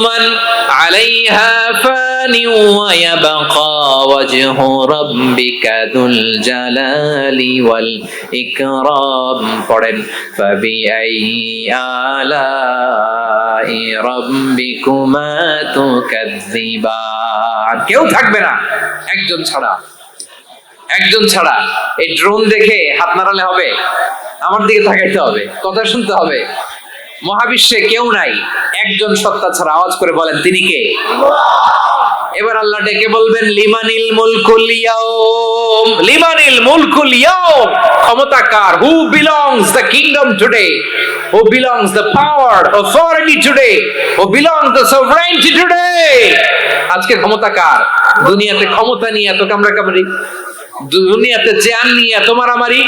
من عليها فان ويبقى وجه ربك ذو الجلال والإكرام পড়েন فبأي آلاء ربكما تكذبان কেউ থাকবে না একজন ছাড়া একজন ছাড়া এই ড্রোন দেখে হাত নাড়ালে হবে আমার দিকে তাকাইতে হবে কথা শুনতে হবে মহাবিশ্বে কেউ নাই। একজন সত্তা ছাড়া আওয়াজ করে বলেন, তিনি কে? এবার আল্লাহ ডেকে বলবেন, লিমানিল মুলকুল ইয়াউম। লিমানিল মুলকুল ইয়াউম। ক্ষমতা কার? Who belongs the kingdom today who belongs the power authority today who belongs the sovereignty today আজকে ক্ষমতা কার? দুনিয়াতে ক্ষমতা নিয়ে এত কামড়া কামড়ি দুনিয়াতে জ্যান নিয়ে এত মারামারি।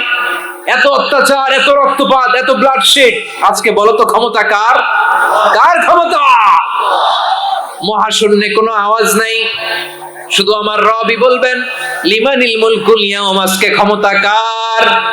এত অত্যাচার, এত রক্তপাত, এত ব্লাডশেড আজকে বলো তো ক্ষমতা কার? কার ক্ষমতা? মহাশূন্যে কোনো আওয়াজ নাই। শুধু আমার রবি বলবেন, লিমানিল মুলকুল ইয়াউম, আজকে ক্ষমতা কার?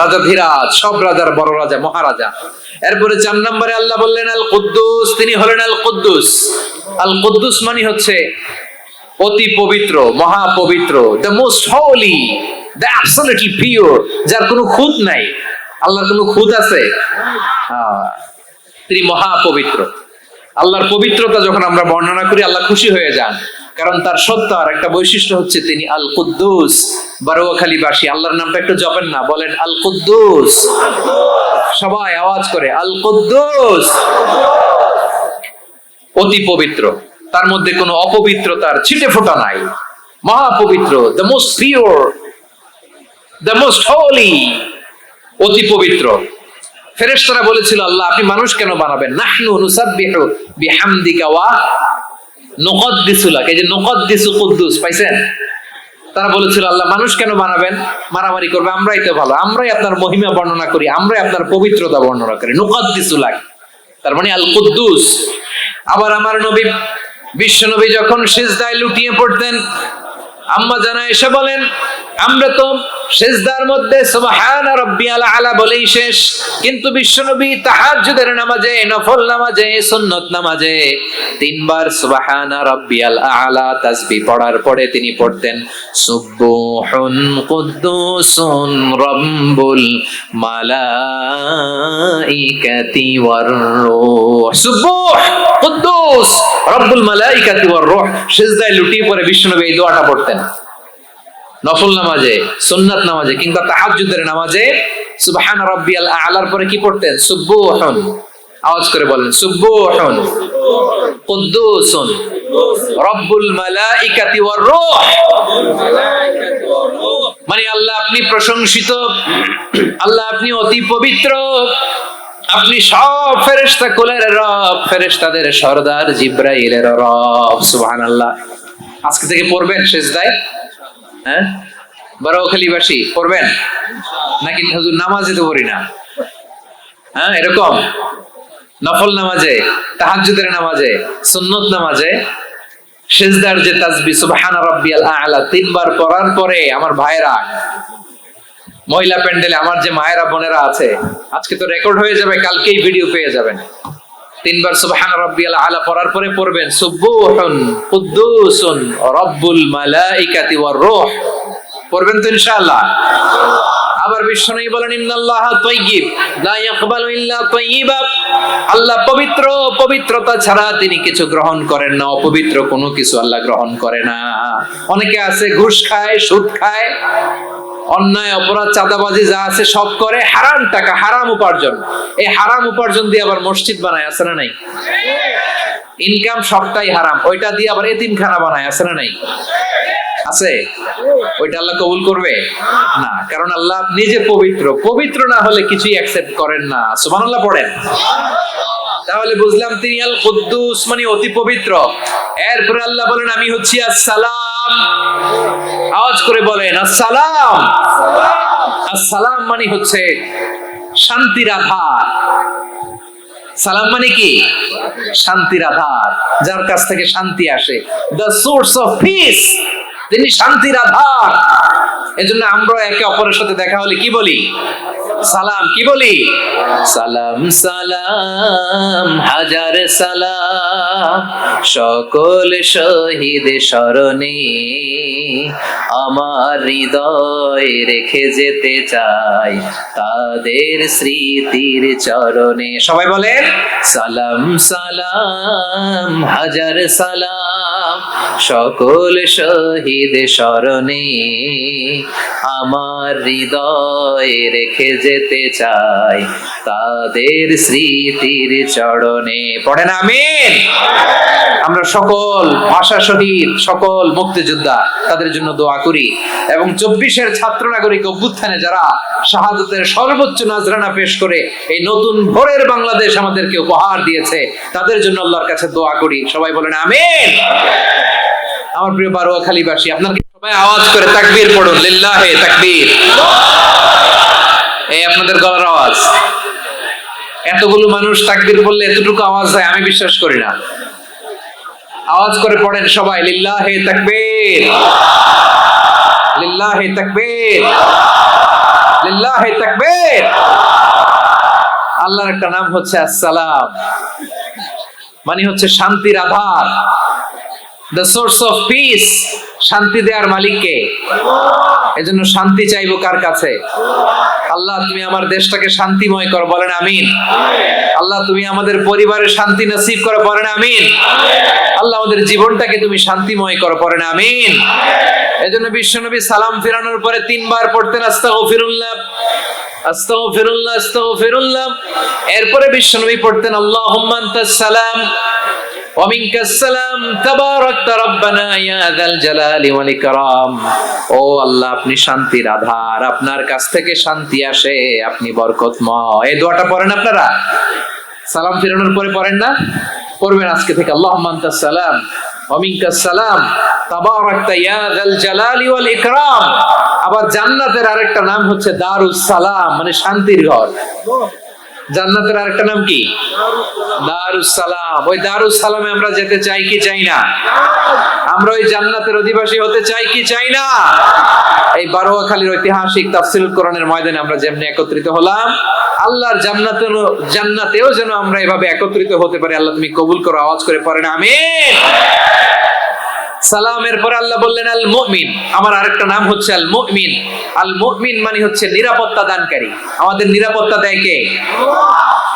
রাজা ধীরাজ, সব রাজার বড় রাজা, মহারাজা। এরপরে চার নম্বরে আল্লাহ বললেন আল কুদ্দুস তিনি হলেন আল কুদ্দুস আল কুদ্দুস মানে হচ্ছে অতি পবিত্র মহা পবিত্র the most holy the absolutely pure যার কোনো খুঁত নাই। আল্লাহর কোনো খুঁত আছে? তিনি মহা পবিত্র আল্লাহর পবিত্রতা যখন আমরা বর্ণনা করি, আল্লাহ খুশি হয়ে যান। কারণ তার সত্তার একটা বৈশিষ্ট্য হচ্ছে তিনি আল কুদ্দুস বারোয়াখালীবাসী আল্লাহর নামটা একটু জপেন না, বলেন আল কুদ্দুস সবাই আওয়াজ করে আল কুদ্দুস অতি পবিত্র। তার মধ্যে কোনো অপবিত্রতার ছিটে ফোটা নাই। মহা পবিত্র the most pure the most holy অতি পবিত্র। ফেরেশতারা বলেছিল, আল্লাহ, আপনি মানুষ কেন বানাবেন? নাহনু নুসাব্বিহু বিহামদিকা ওয়া নুকদ্দিসু দিসুলাক এই যে নকদ দিসু কুদ্দুস, পাইছেন? তারা বলেছিল, আল্লাহ, মানুষ কেন বানাবেন মারামারি করবে, আমরাই তো ভালো, আমরাই আপনার মহিমা বর্ণনা করি, আমরাই আপনার পবিত্রতা বর্ণনা করি। নুকদ্দিসু লাগে তার মানে আল কুদ্দুস আবার আমার নবী, বিশ্ব নবী যখন সিজদায় লুটিয়ে পড়তেন, আম্মা জানা এসে বলেন আমরা তো সেজদার মধ্যে সুবহান রাব্বিয়াল আলা বলেই শেষ। কিন্তু বিশ্বনবী তাহাজ্জুদের নামাজে, নফল নামাজে, সুন্নত নামাজে তিনবার সুবহান রাব্বিয়াল আলা তাসবিহ পড়ার পরে তিনি পড়তেন, সুবহুন কুদ্দুসুন রাব্বুল মালাইকাতি ওয়ার রূহ। সুবহ, কুদ্দুস, রব্বুল মালাইকাতি ওয়ার রূহ। সিজদায় লুটিয়ে পড়ে বিশ্বনবী এই দোয়াটা পড়তেন। নফল নামাজে, সুন্নাত নামাজে কিংবা তাহাজ্জুদের নামাজে সুবহান রাব্বিয়াল আলার পরে কি পড়তেন? সুবহুন আওয়াজ করে বলেন সুবহুন কুদ্দুসুন। রব্বুল মালাইকাতি ওয়ার রূহ। মানে আল্লাহ আপনি প্রশংসিত, আল্লাহ আপনি অতি পবিত্র। আপনি সব ফেরেশতা কুলের রব, ফেরেশতাদের সর্দার জিব্রাইলের রব, সুবহানাল্লাহ। আজকে থেকে পড়বেন সেজদায় হ্যাঁ? বারোখালীবাসী পড়বেন? নাকি হুজুর নামাজে তো পড়ি না? হ্যাঁ এরকম। নফল নামাজে, তাহাজ্জুদের নামাজে, সুন্নত নামাজে, সেজদার যে তাসবি সুবহান রাব্বিয়াল আ'লা, তিনবার পড়ার পরে আমার ভাইরা মহিলা প্যান্ডেলে আমার যে মায়েরা, বোনেরা আছে, আজকে তো রেকর্ড হয়ে যাবে, কালকেই ভিডিও পেয়ে যাবেন। তিনবার সুবহান রাব্বিয়াল আলা পড়ার পরে পড়বেন, সুবহুন কুদ্দুসুন রব্বুল মালাইকাতি ওয়ার রূহ। পড়বেন তো ইনশাআল্লাহ। আবার বিশ্বনবী বলেন, ইন্নাল্লাহ তাইয়্যিব, লা ইয়াকবালু ইল্লা তাইয়্যিবা। আল্লাহ পবিত্র, পবিত্রতা ছাড়া তিনি কিছু গ্রহণ করেন না, অপবিত্র কোনো কিছু আল্লাহ গ্রহণ করে না। অনেকে আছে, ঘুষ খায়, সুদ খায় অন্যায়, অপরাধ, চাঁদাবাজি যা আছে সব করে হারাম টাকা, হারাম উপার্জন। এই হারাম উপার্জন দিয়ে আবার মসজিদ বানায়, আছে না নাই? ইনকাম সবটাই হারাম। ওইটা দিয়ে আবার এতিমখানা বানায়, আছে না নাই? আছে? ওইটা আল্লাহ কবুল করবে? না, কারণ আল্লাহ নিজে পবিত্র। পবিত্র না হলে কিছুই অ্যাকসেপ্ট করেন না। সুবহানাল্লাহ, পড়েন। তাহলে বুঝলাম তিনি আল কুদ্দুস মানে অতি পবিত্র। এরপরে আল্লাহ বলেন, আমি হচ্ছি আসসালাম। আওয়াজ করে বলেন, আসসালাম। আসসালাম মানে হচ্ছে শান্তির আধার। সালাম মানে কি? শান্তির আধার, যার কাছ থেকে শান্তি আসে। দ্য সোর্স অফ পিস তিনি শান্তির আধার। এজন্য আমরা একে অপরের সাথে দেখা হলে কি বলি? সালাম, কি বলি? সালাম সালাম, হাজার সালাম। সকল শহীদ স্মরণে আমার হৃদয় রেখে যেতে চাই তাদের স্মৃতির চরণে। সবাই বলে সালাম সালাম, হাজার সালাম। সকল শহীদ স্মরণে আমার হৃদয় রেখে যেতে চাই তাদের স্মৃতির চরণে। পড়েন, আমিন। আমরা সকল ভাষা শহীদ, সকল মুক্তিযোদ্ধা তাদের জন্য দোয়া করি এবং চব্বিশের ছাত্র নাগরিক অভ্যুত্থানে যারা শাহাদতের সর্বোচ্চ নাজরানা পেশ করে এই নতুন ভোরের বাংলাদেশ আমাদেরকে উপহার দিয়েছে, তাদের জন্য আল্লাহর কাছে দোয়া করি। সবাই বলেন, আমিন। আমার প্রিয় বারোয়াখালীবাসী আপনার সবাই আওয়াজ করে তাকবীর পড়ুন? লিল্লাহে তাকবীর। এই আপনাদের গলার আওয়াজ। এতগুলো মানুষ তাকবীর বললে এতটুকু আওয়াজ হয়, আমি বিশ্বাস করি না। আওয়াজ করে পড়েন সবাই, লিল্লাহে তাকবীর। লিল্লাহে তাকবীর। লিল্লাহে তাকবীর। আল্লাহর একটা নাম হচ্ছে আসসালাম। মানে হচ্ছে শান্তির আধার। দ্য সোর্স অফ পিস শান্তি দেওয়ার মালিককে। এজন্য শান্তি চাইব কার কাছে? আল্লাহ, তুমি আমার দেশটাকে শান্তিময় কর, বলেন আমিন। আল্লাহ, তুমি আমাদের পরিবারের শান্তি নসিব করো, বলেন আমিন। আল্লাহ, আমাদের জীবনটাকে তুমি শান্তিময় করো পড়েন আমিন। এজন্য বিশ্বনবী সালাম ফেরানোর পরে তিনবার পড়তেন, আস্তাগফিরুল্লাহ। আস্তাগফিরুল্লাহ আস্তাগফিরুল্লাহ। এরপরে বিশ্বনবী পড়তেন, আল্লাহুম্মা আনতাস সালাম। ومنك السلام تبارك ربنا يا ذا الجلال والإكرام ও আল্লাহ আপনি শান্তির আধার আপনার কাছ থেকে শান্তি আসে আপনি বরকতময় এই দোয়াটা পড়েন আপনারা সালাম ফিরানোর পরে পড়েন না পড়বেন আজকে থেকে আল্লাহুম্মা আনতাস সালাম ওমিনকা সালাম তাবারাকতা ইয়া যাল জালালি ওয়াল ইকরাম আবার জান্নাতের আরেকটা নাম হচ্ছে দারুস সালাম মানে শান্তির ঘর জান্নাতের আরেকটা নাম কি? দারুস সালাম ওই দারুস সালামে আমরা যেতে চাই কি চাই না? আমরা ওই জান্নাতের অধিবাসী হতে চাই কি চাই না? এই বারোয়াখালীর ঐতিহাসিক তাফসিল কোরআনের ময়দানে আমরা যেমনি একত্রিত হলাম, আল্লাহর জান্নাতে জান্নাতেও যেন আমরা এভাবে একত্রিত হতে পারি। আল্লাহ তুমি কবুল করো, আওয়াজ করে পড়েন, আমিন। সালামের পর আল্লাহ বললেন, আল মুমিন। আমার আরেকটা নাম হচ্ছে আল মুমিন। আল মুমিন মানে হচ্ছে নিরাপত্তা দানকারী। আমাদের নিরাপত্তা দেয় কে?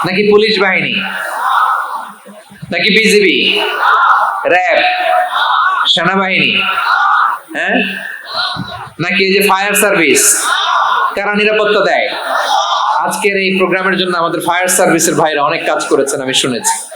নাকি পুলিশ বাহিনী? নাকি বিজিবি? র্যাব? সেনাবাহিনী? হ্যাঁ? নাকি এই যে ফায়ার সার্ভিস? কারা নিরাপত্তা দেয়? আজকের এই প্রোগ্রামের জন্য আমাদের ফায়ার সার্ভিসের ভাইরা অনেক কাজ করেছেন, আমি শুনেছি।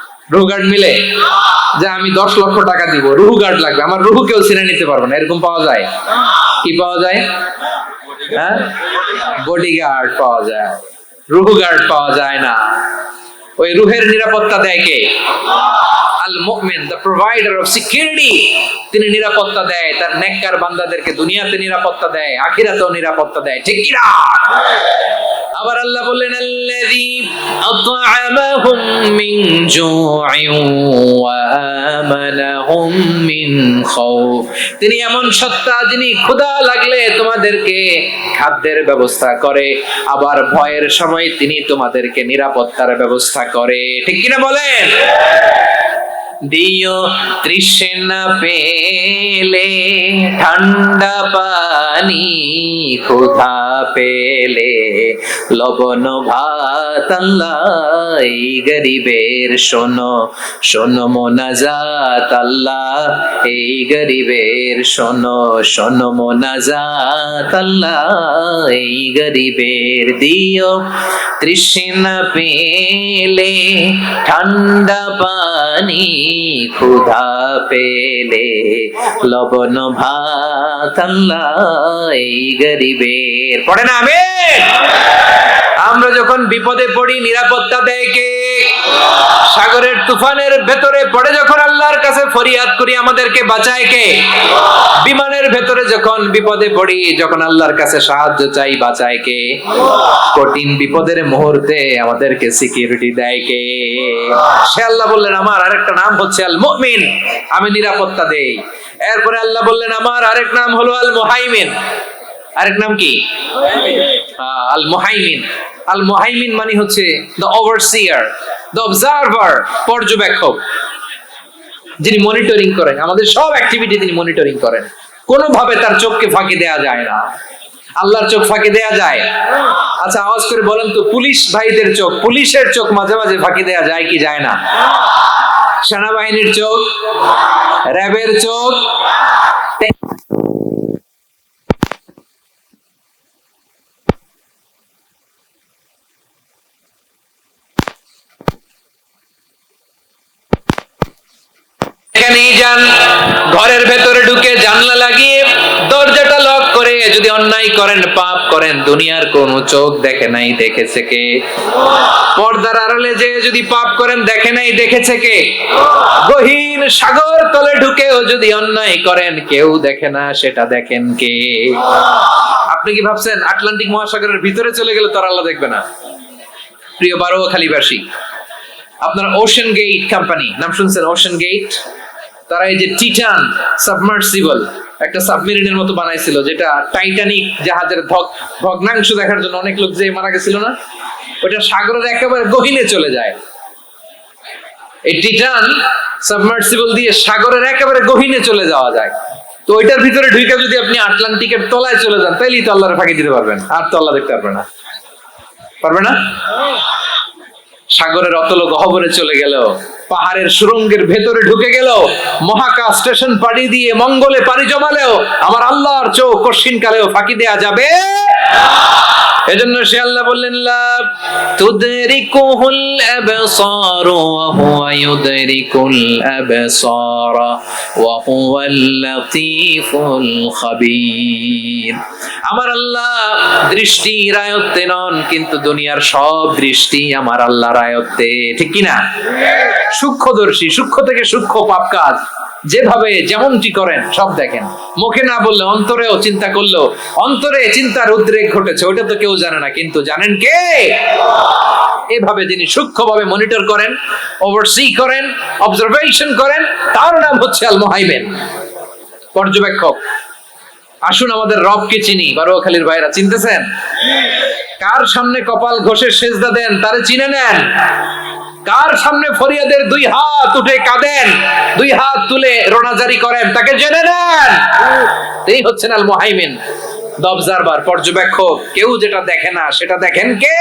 রুহু গার্ড মিলে যে আমি দশ লক্ষ টাকা দিব, রুহু গার্ড লাগবে। আমার রুহু কেউ চিনে নিতে পারবে না, এরকম পাওয়া যায়? কি পাওয়া যায়? হ্যাঁ? বডিগার্ড পাওয়া যায়। রুহু গার্ড পাওয়া যায় না। ওই রুহের নিরাপত্তা দেয় কে? আল মুমিন দ্য প্রোভাইডার অফ সিকিউরিটি তিনি নিরাপত্তা দেয়, তার নেককার বান্দাদেরকে দুনিয়াতে নিরাপত্তা দেয়, আখিরাতেও নিরাপত্তা দেয়। ঠিক কি না? আবার আল্লাহ বললেন তিনি এমন সত্তা যিনি ক্ষুধা লাগলে তোমাদেরকে খাদ্যের ব্যবস্থা করে, আবার ভয়ের সময় তিনি তোমাদেরকে নিরাপত্তার ব্যবস্থা করে। ঠিক কিনা বলেন? দিও তৃষ্ণা পেলে ঠান্ডা পানি ক্ষুধা পেলে। লবণ ভাত আল্লাহ গরিবের শোনো শোনো মোনাজাত আল্লাহ, এই গরিবের শোনো শোনো মোনাজাত আল্লাহ, এই গরিবের দিও। তৃষ্ণা পেলে ঠান্ডা পানি ক্ষুধা পেলে লবণ ভাত এই গরিবের। পড়ে না আমি আমরা যখন বিপদে পড়ি, নিরাপত্তা দেয় কে? সাগরের তুফানের ভেতরে পড়ে যখন আল্লাহর কাছে ফরিয়াদ করি, আমাদেরকে বাঁচায় কে? বিমানের ভেতরে যখন বিপদে পড়ি, যখন আল্লাহর কাছে সাহায্য চাই, বাঁচায় কে? কঠিন বিপদের মুহূর্তে আমাদেরকে সিকিউরিটি দেয় কে? সে আল্লাহ বললেন, আমার আরেকটা নাম হচ্ছে আল মুমিন আমি নিরাপত্তা দেই। এরপরে আল্লাহ বললেন, আমার আরেক নাম হলো আল মুহাইমিন আরেক নাম কি? আল মুহাইমিন আল মুহাইমিন মানে হচ্ছে দ্য ওভারসিয়ার দ্য অবজারভার পর্যবেক্ষক। যিনি মনিটরিং করেন। আমাদের সব অ্যাক্টিভিটি তিনি মনিটরিং করেন। কোনোভাবে তার চোখকে ফাঁকি দেয়া যায় না। আল্লাহর চোখ ফাঁকি দেয়া যায়? আচ্ছা আওয়াজ করে বলেন তো, পুলিশ ভাইদের চোখ, পুলিশের চোখ মাঝে মাঝে ফাঁকি দেয়া যায় কি যায় না? সেনাবাহিনীর চোখ, র্যাবের চোখ এখানেই যান, ঘরের ভেতরে ঢুকে জানলা লাগিয়ে দরজাটা লক করে যদি অন্যায় করেন, পাপ করেন, দুনিয়ার কোন চোখ দেখে নাই, দেখেছে কে? পর্দার আড়ালে যে যদি পাপ করেন, দেখে নাই, দেখেছে কে? গহীন সাগর তলে ঢুকেও যদি অন্যায় করেন, কেউ দেখে না, সেটা দেখেন কে? আপনি কি ভাবছেন, আটলান্টিক মহাসাগরের ভিতরে চলে গেলে তার আল্লাহ দেখবে না? প্রিয় বারোখালীবাসী আপনার ওশান গেট কোম্পানি নাম শুনছেন ওশান গেট তারা এই যে টিটান সাবমার্সিবল একটা সাবমেরিনের মতো বানাইছিল, যেটা টাইটানিক জাহাজের ভগ- ভগ্নাংশ দেখার জন্য অনেক লোক যে মারা গেছিল না? ওটা সাগরের একেবারে গহীনে চলে যায়। এই টিটান সাবমার্সিবল দিয়ে সাগরের একেবারে গহীনে চলে যাওয়া যায়। তো ওইটার ভিতরে ঢুকে যদি আপনি আটলান্টিকের তলায় চলে যান, তাইলেই তো আল্লাহর ফাঁকি দিতে পারবেন। আর তো আল্লাহ দেখতে পারবে না। পারবে না? সাগরের অতল গহবরে চলে গেল পাহাড়ের সুরঙ্গের ভেতরে ঢুকে গেল। মহাকাশ স্টেশন পাড়ি দিয়ে মঙ্গলে পাড়ি জমালেও আমার আল্লাহর চোখ কশিন কালেও ফাঁকি দেয়া যাবে এজন্য সে আল্লাহ বললেন, লা তুদরিকুহুল আবসার ওয়া হুয়া ইউদরিকুল আবসার ওয়া হুয়াল লাতীফুল খাবীর। আমার আল্লাহ দৃষ্টি রায়ত্তে নন, কিন্তু দুনিয়ার সব দৃষ্টি আমার আল্লাহ রায়ত্তে ঠিক কি না সূক্ষ্মদর্শী, সূক্ষ্ম থেকে সূক্ষ্ম পাপ কাজ। যেভাবে যেমনটি করেন, সব দেখেন। মুখে না বললে অন্তরেও চিন্তা করল অন্তরে চিন্তার উদ্রেক ঘটেছে ওটা তো কেউ জানে না, কিন্তু জানেন কে? এভাবে যিনি সূক্ষ্মভাবে মনিটর করেন ওভারসি করেন অবজারভেশন করেন, তার নাম হচ্ছে আল মোহাইমেন পর্যবেক্ষক, আসুন আমাদের রবকে চিনি, বারোয়াখালীর ভাইরা চিনতেছেন? কার সামনে কপাল ঘষে সেজদা দেন, তারে চিনে নেন। কার সামনে ফরিয়াদের দুই হাত উঠে কাঁদেন, দুই হাত তুলে রোনাজারি করেন, তাকে জেনে নেন। এই হচ্ছেন আল মোহাইমিন অবজারভার পর্যবেক্ষক। কেউ যেটা দেখে না, সেটা দেখেন কে?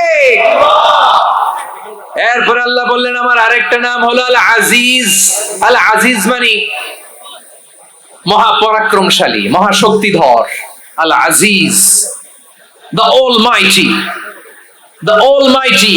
এরপর আল্লাহ বললেন, আমার আরেকটা নাম হলো আল আজিজ আল আজিজ মানে মহাপরাক্রমশালী, মহাশক্তিধর। আল আজিজ দ্য ওল মাইটি দ্য ওল মাইটি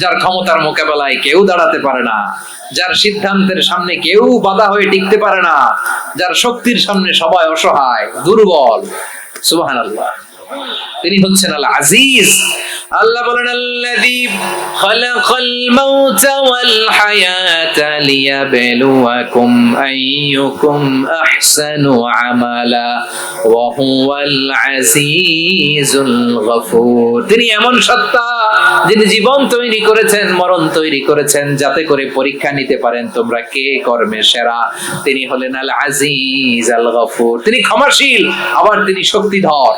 যার ক্ষমতার মোকাবেলায় কেউ দাঁড়াতে পারে না, যার সিদ্ধান্তের সামনে কেউ বাধা হয়ে টিকতে পারে না, যার শক্তির সামনে সবাই অসহায়, দুর্বল। সুবাহ তিনি হচ্ছেন আল আজিজ আল্লাহ বলেন তিনি এমন সত্তা যিনি জীবন তৈরি করেছেন, মরণ তৈরি করেছেন, যাতে করে পরীক্ষা নিতে পারেন তোমরা কে কর্মে সেরা। তিনি হলেন আল আজিজ আল গফুর তিনি ক্ষমাশীল, আবার তিনি শক্তিধর।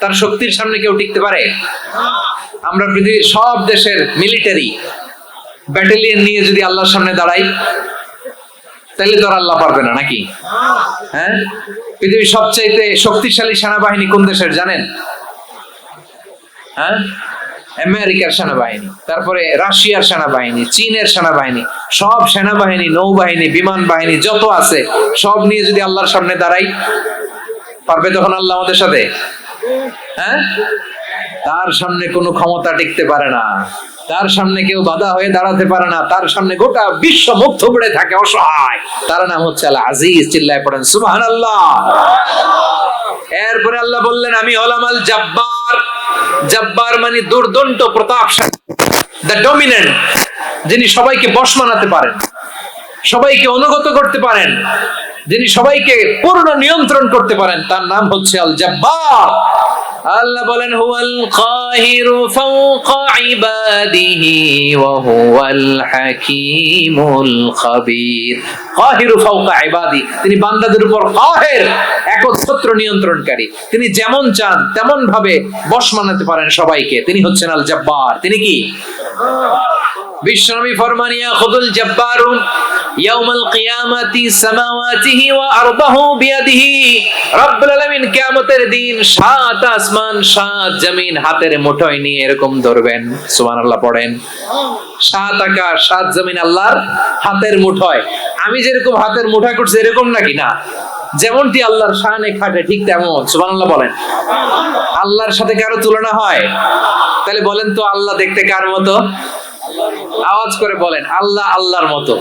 তার শক্তির সামনে কেউ টিকতে পারে? আমরা পৃথিবীর সব দেশের মিলিটারি ব্যাটালিয়ন নিয়ে যদি আল্লাহর সামনে দাঁড়াই, তাহলে তো আল্লাহ পারবে না, নাকি? হ্যাঁ? পৃথিবীর সবচাইতে শক্তিশালী সেনাবাহিনী কোন দেশের জানেন? হ্যাঁ? আমেরিকার সেনাবাহিনী, তারপরে রাশিয়ার সেনাবাহিনী, চীনের সেনাবাহিনী, সব সেনাবাহিনী, নৌবাহিনী, বিমান বাহিনী, যত আছে, সব নিয়ে যদি আল্লাহর সামনে দাঁড়াই, পারবে তখন আল্লাহ আমাদের সাথে? হ্যাঁ? তার সামনে কোনো ক্ষমতা টিকতে পারে না। তার সামনে কেউ বাধা হয়ে দাঁড়াতে পারে না। তার সামনে গোটা বিশ্ব মুগ্ধ পড়ে থাকে, অসহায়। তার নাম হচ্ছে আল্লাহ আজিজ, চিল্লায় পড়েন সুবহান আল্লাহ এরপরে আল্লাহ বললেন, আমি হলাম আল জাব্বার। জাব্বার মানে দুর্দন্ত, প্রতাপশালী দ্য ডমিনেন্ট যিনি সবাইকে বশ মানাতে পারেন, সবাইকে অনুগত করতে পারেন। যিনি সবাইকে পূর্ণ নিয়ন্ত্রণ করতে পারেন, তার নাম হচ্ছে আল জাব্বার আল্লাহ বলেন, হুয়াল কাহিরু ফাওকা ইবাদিহি ওয়া হুয়াল হাকীমুল খাবীর। কাহিরু ফাওকা ইবাদি, তিনি বান্দাদের উপর কাহের, একচ্ছত্র নিয়ন্ত্রণকারী। তিনি যেমন চান তেমন ভাবে বশ মানাতে পারেন সবাইকে। তিনি হচ্ছেন আল জাব্বার তিনি কি? বিশ্বনবী ফরমানিয়া খুদুল জাব্বারুন, ইয়াউমাল কিয়ামাতি সামাওয়াতিহি ওয়া আরদাহু বিয়াদিহি। রব্বুল আলামিন কিয়ামতের দিন সাত আসমান, সাত জমিন হাতের মুঠোয় নিয়ে এরকম ধরবেন। সুবহানাল্লাহ পড়েন। সাত আকাশ, সাত জমিন আল্লাহর হাতের মুঠোয়। আমি যেরকম হাতের মুঠা করছি এরকম নাকি? না। যেমনটি আল্লাহর শানে খাটে, ঠিক তেমন। সুবহানাল্লাহ বলেন। আল্লাহর সাথে কারও তুলনা হয়? তাহলে বলেন তো আল্লাহ দেখতে কার মতো? আওয়াজ করে বলেন আল্লাহ আল্লাহর মতো।